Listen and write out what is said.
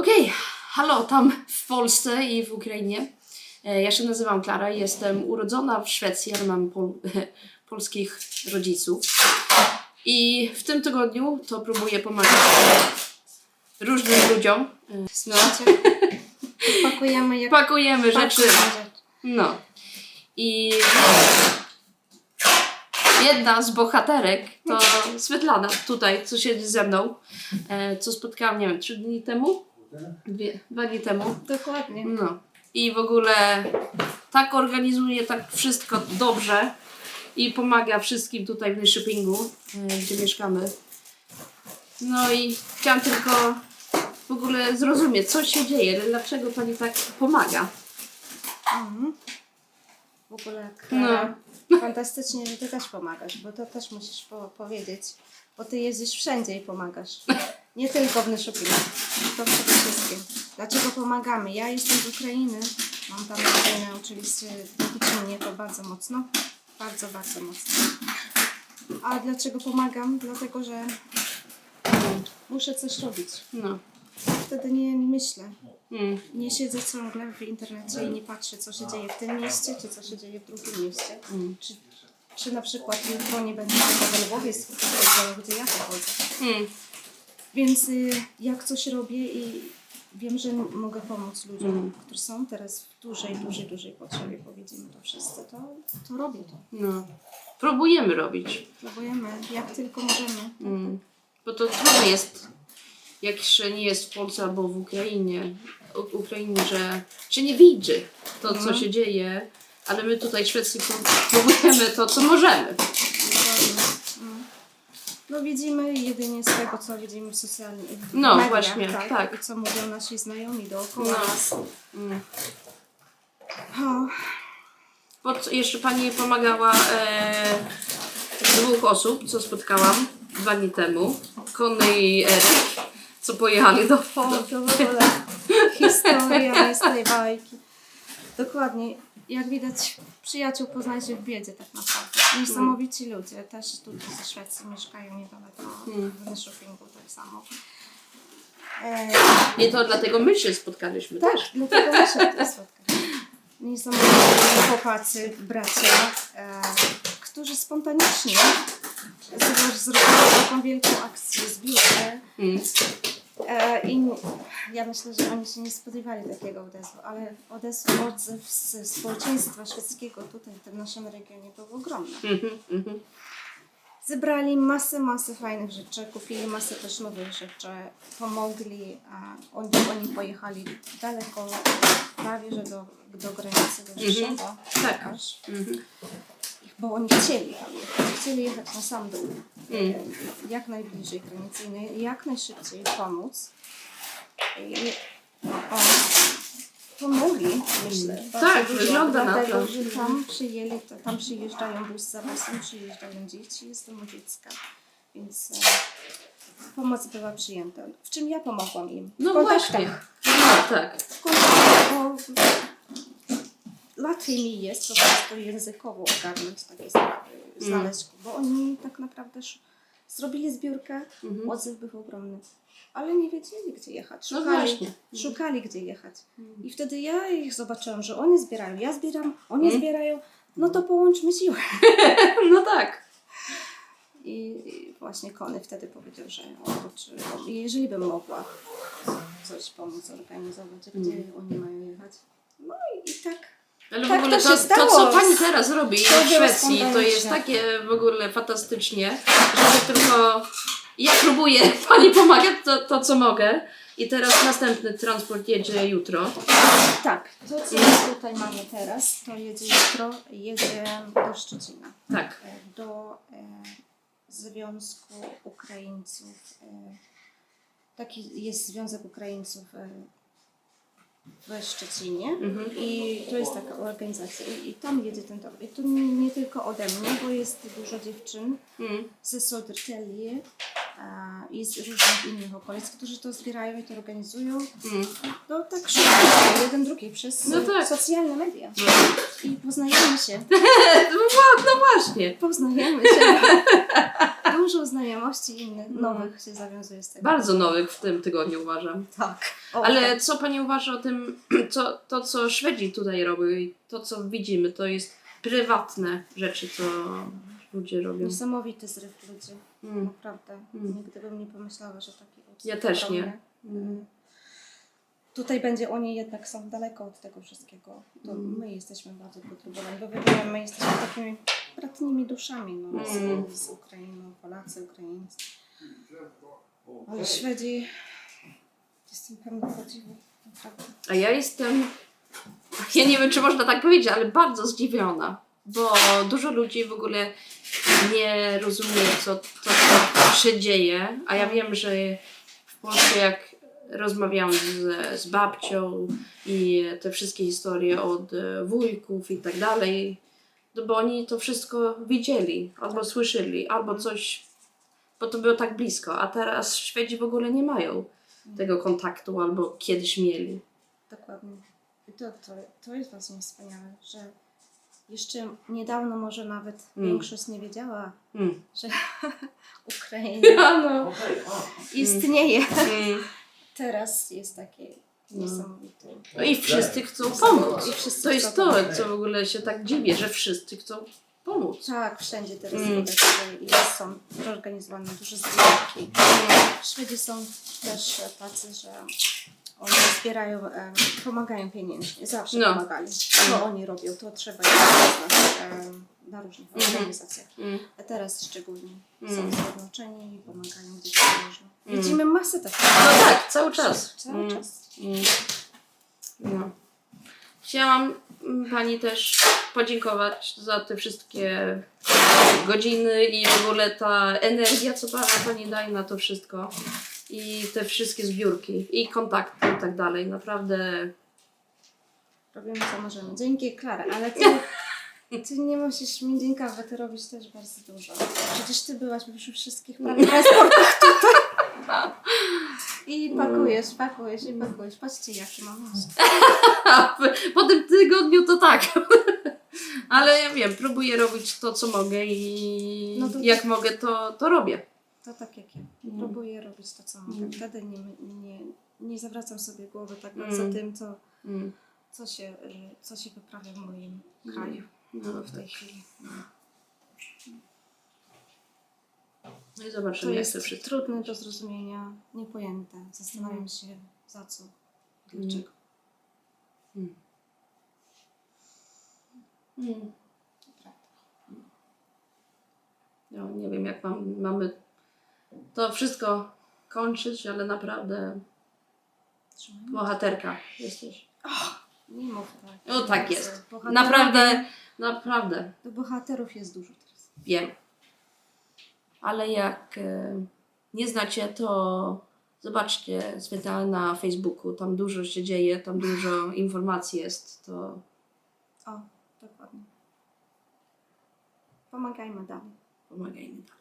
Okej, halo tam w Polsce i w Ukrainie. E, Ja się nazywam Klara, jestem urodzona w Szwecji, ale mam pol polskich rodziców. I w tym tygodniu to próbuję pomagać różnym ludziom. E, No, Pakujemy jak pakujemy rzeczy. pakujemy rzeczy. No. I jedna z bohaterek to Svetlana tutaj, co siedzi ze mną, e, co spotkałam, nie wiem, trzy dni temu? Dwie, dwa dni temu. Dokładnie. No. I w ogóle tak organizuje tak wszystko dobrze i pomaga wszystkim tutaj w Nyszopingu, e, gdzie mieszkamy. No i chciałam tylko w ogóle zrozumieć, co się dzieje, dlaczego pani tak pomaga. Mhm. W ogóle No. Klara, fantastycznie, że ty też pomagasz, bo to też musisz po powiedzieć, bo ty jeździsz wszędzie i pomagasz. Nie tylko w Nyszopingu, to przede wszystkim. Dlaczego pomagamy? Ja jestem z Ukrainy, mam tam rodzinę, oczywiście dotyczy mnie to bardzo mocno, bardzo, bardzo mocno. A dlaczego pomagam? Dlatego, że muszę coś robić. No. Wtedy nie myślę, Mm. nie siedzę ciągle w internecie i nie patrzę, co się dzieje w tym mieście, czy co się dzieje w drugim mieście. Mm. Czy, czy na przykład jutro nie będzie tego w tego, gdzie ja pochodzę. Mm. Więc y, jak coś robię i wiem, że mogę pomóc ludziom, Mm. którzy są teraz w dużej, dużej, dużej potrzebie, powiedzmy to wszyscy, to, to robię to. No. Próbujemy robić. Próbujemy, jak tylko możemy. Mm. Bo to trudno jest, jak się nie jest w Polsce albo w Ukrainie, u- Ukrainie, że się nie widzi to, co Mhm. się dzieje, ale my tutaj w Szwecji pró- próbujemy to, co możemy. Dokładnie. No widzimy jedynie z tego, co widzimy w socialnych w No, mediach, właśnie, tak. I co mówią nasi znajomi dookoła No. nas. Mm. O, co- jeszcze Pani pomagała e, dwóch osób, co spotkałam dwa dni temu. Konny i Eryk, co pojechali do... o, to w ogóle historia z tej bajki. Dokładnie. Jak widać, przyjaciół poznajcie w biedzie tak naprawdę. Niesamowici ludzie. Też tutaj ze Szwecji mieszkają niedaleko Mm. w Nyszopingu tak samo. E, I to dlatego my się spotkaliśmy Tak, też. dlatego muszę to spotkać. Niesamowici chłopacy, bracia, e, którzy spontanicznie zro- zrobili taką wielką akcję, zbiórkę. Mm. E, I ja myślę, że oni się nie spodziewali takiego odezwu, ale odezw, odzew z społeczeństwa szwedzkiego tutaj w tym naszym regionie był ogromny. Mhm, mhm. Zebrali masę, masę fajnych rzeczy, kupili masę też nowych rzeczy, pomogli, a oni, oni pojechali daleko, prawie że do, do granicy do Rzeszowa, Tak. aż, Mhm. Bo oni chcieli tam jechać, chcieli jechać na sam dół, Mm. jak najbliżej granicy i jak najszybciej pomóc. I o, pomogli, myślę. bardzo Tak, dużo, wygląda na dlatego, to. że tam przyjęli, to, tam przyjeżdżają bus za busem, przyjeżdżają dzieci z domu dziecka, więc e, pomoc była przyjęta. W czym ja pomogłam im? No kontaktach. właśnie. No, tak. W kontaktach, bo łatwiej mi jest po prostu językowo ogarnąć takie sprawy, Mm. znaleźć, bo oni tak naprawdę zrobili zbiórkę, Mhm. odzew był ogromny, ale nie wiedzieli gdzie jechać, No szukali, właśnie. szukali gdzie jechać. Mm. I wtedy ja ich zobaczyłam, że oni zbierają, ja zbieram, oni Mm. zbierają, no to połączmy siły. No tak. I, I właśnie Kony wtedy powiedział, że oprócz, jeżeli bym mogła coś pomóc organizować, gdzie Mm. oni mają jechać. No i, i tak Ale w Tak ogóle to to, to, co pani teraz robi To w Szwecji, to jest takie w ogóle fantastycznie, że tylko ja próbuję pani pomagać to, to, co mogę. I teraz następny transport jedzie jutro. Tak, to co tutaj mamy teraz, to jedzie jutro, jedzie do Szczecina, Tak. e, do e, Związku Ukraińców. E, taki jest Związek Ukraińców e, we Szczecinie Mhm. i to jest taka organizacja i, i tam jedzie ten towar. I to nie, nie tylko ode mnie, bo jest dużo dziewczyn Mm. ze Sodertelie i z różnych innych okolic, którzy to zbierają i to organizują. Mm. No tak szybko, jeden drugi przez No tak. socjalne media. No. I poznajemy się, No, no właśnie. poznajemy się. dużo znajomości innych, No. nowych się zawiązuje z tego. Bardzo nowych w tym tygodniu uważam. Tak. O, Ale tak. co Pani uważa o tym, co, to co Szwedzi tutaj robią i to co widzimy, to jest prywatne rzeczy, co ludzie robią. Niesamowity zryw ludzi. Mm. Naprawdę. Mm. Nigdy bym nie pomyślała, że taki Ja też nie. Mm. Tutaj będzie oni jednak są daleko od tego wszystkiego. To Mm. my jesteśmy bardzo potrzebowani, bo my jesteśmy takimi bratnimi duszami no, Mm. z, z Ukrainą, Polacy, Ukraińcy. Ale Szwedzi, jestem pełna podziwu, naprawdę. A ja jestem, ja nie wiem czy można tak powiedzieć, ale bardzo zdziwiona, bo dużo ludzi w ogóle nie rozumie, co, co, co się dzieje, a ja wiem, że w Polsce jak rozmawiam z, z babcią i te wszystkie historie od e, wujków i tak dalej, bo oni to wszystko widzieli, albo słyszeli, albo coś, bo to było tak blisko, a teraz Szwedzi w ogóle nie mają tego kontaktu, albo kiedyś mieli. Dokładnie. I to, to, to jest właśnie wspaniałe, że jeszcze niedawno może nawet Mm. większość nie wiedziała, Mm. że Ukraina Ja no. istnieje. Mm. Teraz jest takie No. Niesamowite. No i wszyscy chcą pomóc. I wszyscy To jest to, co w ogóle się tak dziwię, że wszyscy chcą pomóc. Tak, wszędzie teraz Mm. widać, że jest, są zorganizowane duże zbiórki. Szwedzi są też tacy, że oni zbierają, e, pomagają pieniężnie, zawsze No. pomagali. Co oni robią, to trzeba znać e, na różnych Mhm. organizacjach. Mm. A teraz szczególnie Mm. są zjednoczeni i pomagają gdzie się można. Mm. Widzimy masę takich. No tak, cały czas. Cały Mm. czas. Mm. No. Chciałam mm, Pani też podziękować za te wszystkie godziny i w ogóle ta energia, co Pani daje na to wszystko. I te wszystkie zbiórki i kontakty i tak dalej. Naprawdę Robimy co możemy. Dzięki Klara, ale ty, ty nie musisz mi dziękować, ty robisz też bardzo dużo. Przecież ty byłaś przy wszystkich transportach tutaj. I pakujesz, pakujesz i pakujesz. Patrzcie jaki mam w- po tym tygodniu to tak. Ale ja wiem, próbuję robić to, co mogę i No to- jak mogę, to, to robię. To tak jak ja. Mm. Próbuję robić to, co mogę. Mm. Wtedy nie, nie, nie zawracam sobie głowy tak Mm. bardzo tym, co, Mm. co, się, y, co się wyprawia w moim kraju No, w tej chwili. no i To zobaczymy, jak jest to wszystko. trudne do zrozumienia, niepojęte. Zastanawiam się za co, dlaczego. Mm. Mm. No, nie wiem, jak mam, mamy to wszystko kończyć, ale naprawdę Trzymajmy. bohaterka jesteś. Nie mów tak. No tak jest. bohaterowie- Naprawdę, naprawdę. Do bohaterów jest dużo teraz. Wiem. Ale jak e, nie znacie, to zobaczcie Svetlana na Facebooku. Tam dużo się dzieje, tam dużo informacji jest. To O, dokładnie. Pomagajmy dalej. pomagajmy dalej.